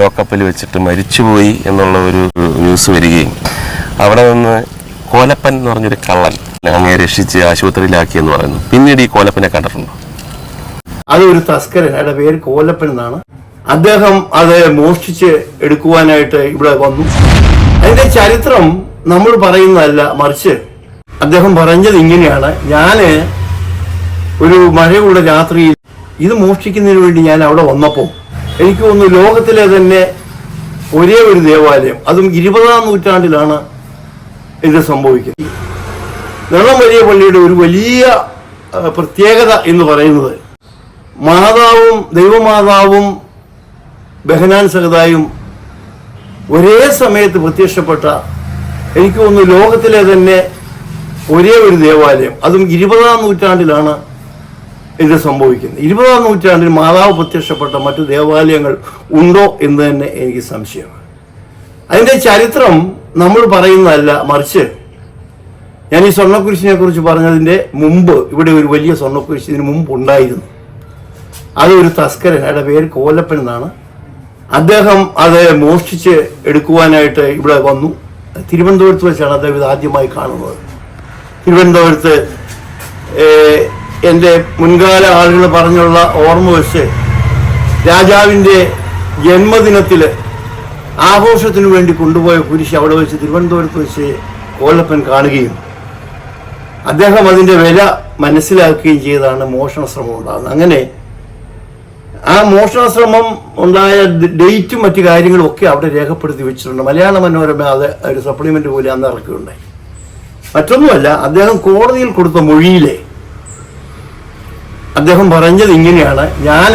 ലോക്കപ്പിൽ വെച്ചിട്ട് മരിച്ചുപോയി എന്നുള്ള ഒരു ന്യൂസ് വരികയും അവിടെ നിന്ന് കോലപ്പൻ എന്ന് പറഞ്ഞൊരു കള്ളൻ അങ്ങനെ രക്ഷിച്ച് ആശുപത്രിയിലാക്കി എന്ന് പറയുന്നു. പിന്നീട് ഈ കോലപ്പനെ കണ്ടിട്ടുണ്ടോ? അത് ഒരു തസ്കരൻ അയാളുടെ പേര് കോലപ്പൻ എന്നാണ്. അദ്ദേഹം അത് മോഷ്ടിച്ച് എടുക്കുവാനായിട്ട് ഇവിടെ വന്നു. അതിന്റെ ചരിത്രം നമ്മൾ പറയുന്നതല്ല മറിച്ച് അദ്ദേഹം പറഞ്ഞത് ഇങ്ങനെയാണ്. ഞാൻ ഒരു മഴയുള്ള രാത്രിയിൽ ഇത് മോഷ്ടിക്കുന്നതിന് വേണ്ടി ഞാൻ അവിടെ വന്നപ്പോൾ എനിക്ക് തോന്നുന്നു ലോകത്തിലെ തന്നെ ഒരേ ഒരു ദേവാലയം അതും ഇരുപതാം നൂറ്റാണ്ടിലാണ് ഇത് സംഭവിക്കുന്നത്. നിളം വലിയ പള്ളിയുടെ ഒരു വലിയ പ്രത്യേകത എന്ന് പറയുന്നത് മാതാവും ദൈവമാതാവും ബഹനാൻ സഹതായും ഒരേ സമയത്ത് പ്രത്യക്ഷപ്പെട്ട എനിക്ക് തോന്നുന്നു ലോകത്തിലെ തന്നെ ഒരേ ഒരു ദേവാലയം അതും ഇരുപതാം നൂറ്റാണ്ടിലാണ് ഇത് സംഭവിക്കുന്നത് ഇരുപതാം നൂറ്റാണ്ടിൽ മാതാവ് പ്രത്യക്ഷപ്പെട്ട മറ്റു ദേവാലയങ്ങൾ ഉണ്ടോ എന്ന് തന്നെ എനിക്ക് സംശയമാണ്. അതിന്റെ ചരിത്രം നമ്മൾ പറയുന്നതല്ല മറിച്ച്. ഞാൻ ഈ സ്വർണക്കുരിശിനെ കുറിച്ച് പറഞ്ഞതിന്റെ മുമ്പ് ഇവിടെ ഒരു വലിയ സ്വർണക്കുരിശ് ഇതിന് മുമ്പ് ഉണ്ടായിരുന്നു. അത് ഒരു തസ്കരൻ അയാളുടെ പേര് കോലപ്പൻ എന്നാണ്. അദ്ദേഹം അത് മോഷ്ടിച്ച് എടുക്കുവാനായിട്ട് ഇവിടെ വന്നു. തിരുവനന്തപുരത്ത് വെച്ചാണ് അദ്ദേഹം ഇത് ആദ്യമായി കാണുന്നത്. തിരുവനന്തപുരത്ത് എന്റെ മുൻകാല ആളുകൾ പറഞ്ഞുള്ള ഓർമ്മ വെച്ച് രാജാവിന്റെ ജന്മദിനത്തിൽ ആഘോഷത്തിനു വേണ്ടി കൊണ്ടുപോയ കുരിശ് അവിടെ വെച്ച് തിരുവനന്തപുരത്ത് വെച്ച് കോലപ്പൻ കാണുകയും അദ്ദേഹം അതിന്റെ വില മനസ്സിലാക്കുകയും ചെയ്താണ് മോഷണശ്രമം ഉണ്ടാകുന്നത്. അങ്ങനെ ആ മോഷണശ്രമം ഉണ്ടായ ഡേറ്റും മറ്റു കാര്യങ്ങളും ഒക്കെ അവിടെ രേഖപ്പെടുത്തി വെച്ചിട്ടുണ്ട്. മലയാള മനോരമ അത് ഒരു സപ്ലിമെന്റ് പോലെ അന്ന് ഇറക്കുകയുണ്ടായി. മറ്റൊന്നുമല്ല അദ്ദേഹം കോടതിയിൽ കൊടുത്ത മൊഴിയിലെ അദ്ദേഹം പറഞ്ഞത് ഇങ്ങനെയാണ്. ഞാൻ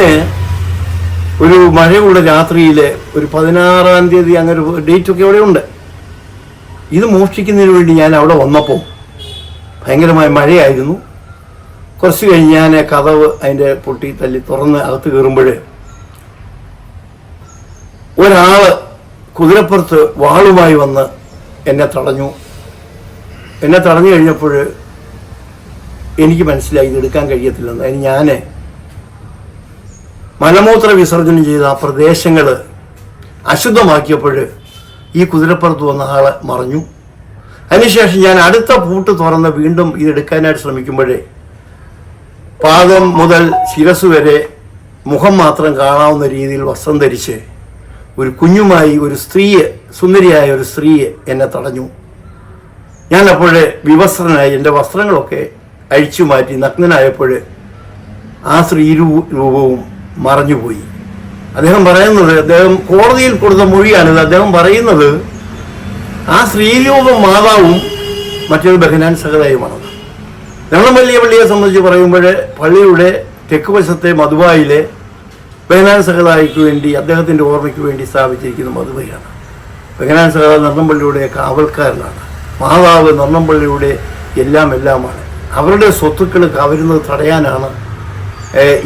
ഒരു മഴയുള്ള രാത്രിയിൽ ഒരു പതിനാറാം തീയതി അങ്ങനെ ഒരു ഡേറ്റ് ഒക്കെ അവിടെ ഉണ്ട്. ഇത് മോഷ്ടിക്കുന്നതിന് വേണ്ടി ഞാൻ അവിടെ വന്നപ്പോൾ ഭയങ്കരമായ മഴയായിരുന്നു. കുറച്ച് കഴിഞ്ഞ് ഞാൻ കഥവ് അതിന്റെ പൊട്ടി തല്ലി തുറന്ന് അകത്ത് കയറുമ്പോൾ ഒരാൾ കുതിരപ്പുറത്ത് വാളുമായി വന്ന് എന്നെ തടഞ്ഞു. എന്നെ തടഞ്ഞു കഴിഞ്ഞപ്പോൾ എനിക്ക് മനസ്സിലായി ഇത് എടുക്കാൻ കഴിയത്തില്ലെന്ന്. അതിന് ഞാൻ മലമൂത്ര വിസർജനം ചെയ്ത ആ പ്രദേശങ്ങൾ അശുദ്ധമാക്കിയപ്പോൾ ഈ കുതിരപ്പുറത്ത് വന്ന ആൾ മറഞ്ഞു. അതിനുശേഷം ഞാൻ അടുത്ത പൂട്ട് തുറന്ന് വീണ്ടും ഇത് എടുക്കാനായിട്ട് ശ്രമിക്കുമ്പോഴേ പാദം മുതൽ ശിരസ് വരെ മുഖം മാത്രം കാണാവുന്ന രീതിയിൽ വസ്ത്രം ധരിച്ച് ഒരു കുഞ്ഞുമായി ഒരു സ്ത്രീയെ സുന്ദരിയായ ഒരു സ്ത്രീയെ എന്നെ തടഞ്ഞു. ഞാൻ അപ്പോഴേ വിവസ്ത്രനായി എന്റെ വസ്ത്രങ്ങളൊക്കെ അഴിച്ചു മാറ്റി നഗ്നനായപ്പോൾ ആ സ്ത്രീ രൂപവും മറഞ്ഞുപോയി അദ്ദേഹം പറയുന്നത് അദ്ദേഹം കോടതിയിൽ കൊടുത്ത മൊഴിയാണിത്. അദ്ദേഹം പറയുന്നത് ആ സ്ത്രീരൂപം മാതാവും മറ്റൊരു ബഹനാൻ സഹതായുമാണ്. വെള്ളമല്ലിയ പള്ളിയെ സംബന്ധിച്ച് പറയുമ്പോൾ പള്ളിയുടെ തെക്ക് വശത്തെ മധുബായിലെ ബഹനാൻ സഹതായിക്ക് വേണ്ടി അദ്ദേഹത്തിന്റെ ഓർമ്മയ്ക്ക് വേണ്ടി സ്ഥാപിച്ചിരിക്കുന്ന മധുബൈയാണ്. ബഹനാൻ സഹത നർണംപള്ളിയുടെ കാവൽക്കാരനാണ്. മാതാവ് നർണംപള്ളിയുടെ എല്ലാം എല്ലാമാണ്. അവരുടെ സ്വത്തുക്കൾ കവരുന്നത് തടയാനാണ്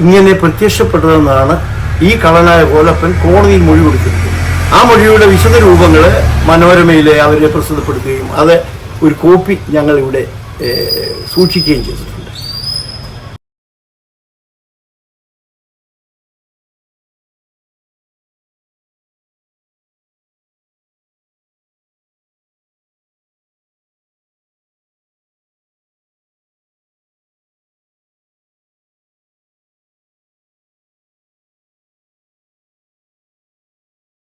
ഇങ്ങനെ പ്രത്യക്ഷപ്പെട്ടതെന്നാണ് ഈ കള്ളനായ കോലപ്പൻ കോടതിയിൽ മൊഴി കൊടുത്തിരിക്കുന്നത്. ആ മൊഴിയുടെ വിശദ രൂപങ്ങൾ മനോരമയിൽ അവരെ പ്രസിദ്ധപ്പെടുത്തുകയും അത് ഒരു കോപ്പി ഞങ്ങളിവിടെ സൂക്ഷിക്കുകയും ചെയ്തിട്ടുണ്ട്.